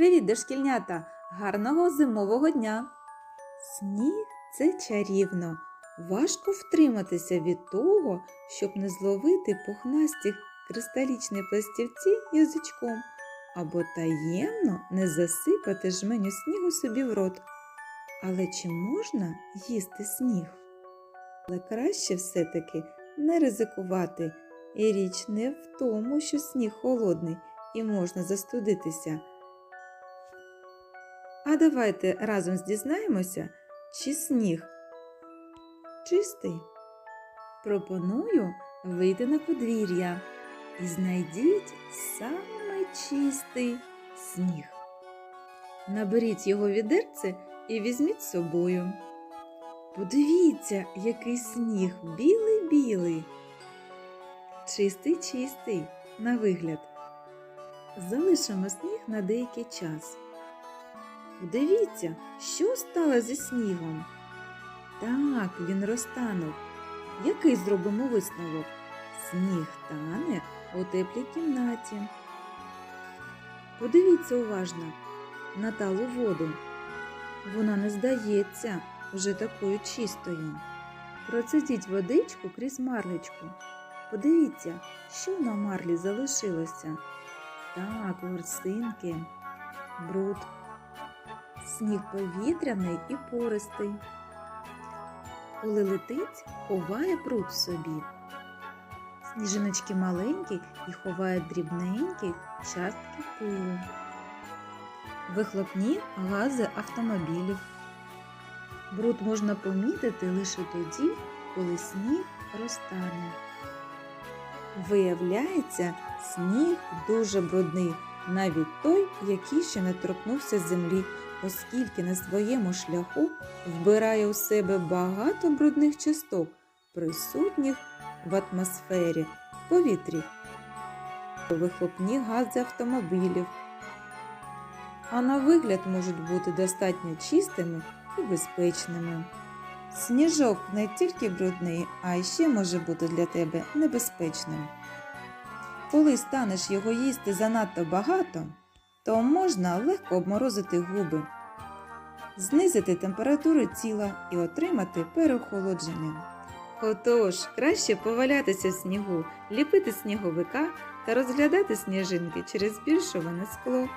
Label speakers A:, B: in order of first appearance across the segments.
A: Привіт, дошкільнята! Гарного зимового дня! Сніг це чарівно. Важко втриматися від того, щоб не зловити пухнасті кристалічні пластівці язичком або таємно не засипати жменю снігу собі в рот. Але чи можна їсти сніг? Але краще все-таки не ризикувати. І річ не в тому, що сніг холодний і можна застудитися. А давайте разом дізнаємося, чи сніг чистий. Пропоную вийти на подвір'я і знайдіть саме чистий сніг. Наберіть його відерце і візьміть з собою. Подивіться, який сніг білий-білий. Чистий, чистий, на вигляд. Залишимо сніг на деякий час. Дивіться, що стало зі снігом. Так, він розтанув. Який зробимо висновок? Сніг тане у теплій кімнаті. Подивіться уважно на талу воду. Вона не здається вже такою чистою. Процедіть водичку крізь марлечку. Подивіться, що на марлі залишилося. Так, ворсинки, бруд. Сніг повітряний і пористий. Коли летить, ховає бруд в собі. Сніжиночки маленькі і ховають дрібненькі частки пилу. Вихлопні гази автомобілів. Бруд можна помітити лише тоді, коли сніг розтане. Виявляється, сніг дуже брудний, навіть той, який ще не торкнувся землі, оскільки на своєму шляху вбирає у себе багато брудних часток, присутніх в атмосфері, в повітрі, вихлопні гази автомобілів. А на вигляд можуть бути достатньо чистими і безпечними. Сніжок не тільки брудний, а ще може бути для тебе небезпечним. Коли станеш його їсти занадто багато, то можна легко обморозити губи, знизити температуру тіла і отримати переохолодження. Отож, краще повалятися в снігу, ліпити сніговика та розглядати сніжинки через збільшуване скло.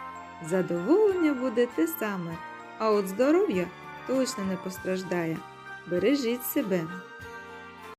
A: Задоволення буде те саме, а от здоров'я точно не постраждає. Бережіть себе.